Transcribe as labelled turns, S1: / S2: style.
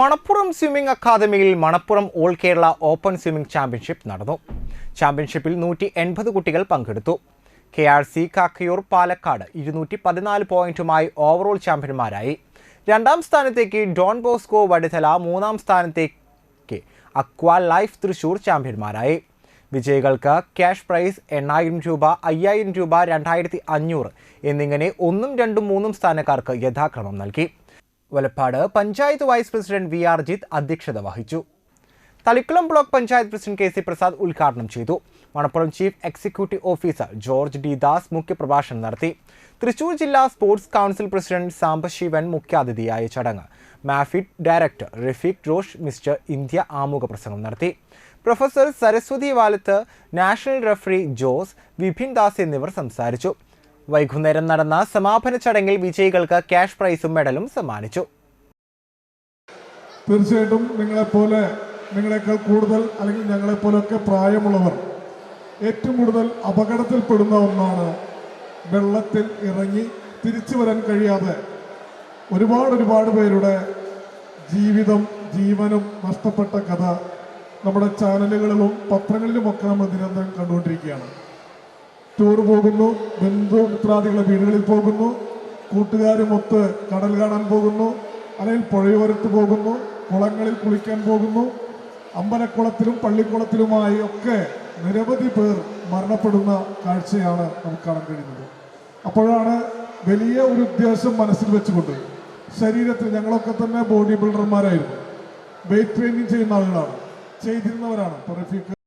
S1: Manappuram swimming അക്കാദമിയിൽ Manappuram all Kerala open swimming championship നടന്നു. ചാമ്പ്യൻഷിപ്പിൽ നൂറ്റി എൺപത് കുട്ടികൾ പങ്കെടുത്തു. K R C Kakkayur Palakkad ഇരുന്നൂറ്റി പതിനാല് പോയിന്റുമായി ഓവറോൾ ചാമ്പ്യന്മാരായി. രണ്ടാം സ്ഥാനത്തേക്ക് ഡോൺ ബോസ്കോ വടുതല മൂന്നാം സ്ഥാനത്തേക്ക് അക്വ ലൈഫ് തൃശൂർ ചാമ്പ്യന്മാരായി. വിജയികൾക്ക് ക്യാഷ് പ്രൈസ് എണ്ണായിരം രൂപ അയ്യായിരം രൂപ രണ്ടായിരത്തി അഞ്ഞൂറ് എന്നിങ്ങനെ ഒന്നും രണ്ടും മൂന്നും സ്ഥാനക്കാർക്ക് യഥാക്രമം നൽകി. Valappad panchayat vice president V R Jith അധ്യക്ഷത വഹിച്ചു. Thalikulam block panchayat president K C Prasad ഉദ്ഘാടനം ചെയ്തു. Manappuram chief executive officer George D Das മുഖ്യപ്രഭാഷണം നടത്തി. തൃശൂർ ജില്ലാ സ്പോർട്സ് കൗൺസിൽ പ്രസിഡന്റ് സാംബശിവൻ മുഖ്യാതിഥിയായ ചടങ്ങ്. മാഫിഡ് director Rafeeq Josh mister India ആമുഖ പ്രസംഗം നടത്തി. Professor Saraswathi Valath national referee Jose Vipin Das എന്നിവർ സംസാരിച്ചു. വൈകുന്നേരം നടന്ന സമാപന ചടങ്ങിൽ വിജയികൾക്ക് ക്യാഷ് പ്രൈസും മെഡലും സമ്മാനിച്ചു.
S2: തീർച്ചയായിട്ടും നിങ്ങളെപ്പോലെ നിങ്ങളെക്കാൾ കൂടുതൽ അല്ലെങ്കിൽ ഞങ്ങളെപ്പോലൊക്കെ പ്രായമുള്ളവർ ഏറ്റവും കൂടുതൽ അപകടത്തിൽപ്പെടുന്ന ഒന്നാണ് വെള്ളത്തിൽ ഇറങ്ങി തിരിച്ചു വരാൻ കഴിയാതെ ഒരുപാട് ഒരുപാട് പേരുടെ ജീവിതം ജീവനും നഷ്ടപ്പെട്ട കഥ നമ്മുടെ ചാനലുകളിലും പത്രങ്ങളിലുമൊക്കെ നമ്മൾ നിരന്തരം കണ്ടുകൊണ്ടിരിക്കുകയാണ്. ടൂർ പോകുന്നു. ബന്ധുമിത്രാദികളെ വീടുകളിൽ പോകുന്നു. കൂട്ടുകാരുമൊത്ത് കടൽ കാണാൻ പോകുന്നു. അല്ലെങ്കിൽ പുഴയോരത്ത് പോകുന്നു. കുളങ്ങളിൽ കുളിക്കാൻ പോകുന്നു. അമ്പലക്കുളത്തിലും പള്ളിക്കുളത്തിലുമായി ഒക്കെ നിരവധി പേർ മരണപ്പെടുന്ന കാഴ്ചയാണ് നമുക്ക് കാണാൻ കഴിയുന്നത്. അപ്പോഴാണ് വലിയ ഒരു ഉദ്ദേശം മനസ്സിൽ വെച്ചുകൊണ്ട് ശരീരത്തിൽ ഞങ്ങളൊക്കെ തന്നെ ബോഡി ബിൽഡർമാരായിരുന്നു. വെയിറ്റ് ട്രെയിനിങ് ചെയ്യുന്ന ആളുകളാണ്. ചെയ്തിരുന്നവരാണ്. ഇപ്പോൾ റഫീഖ്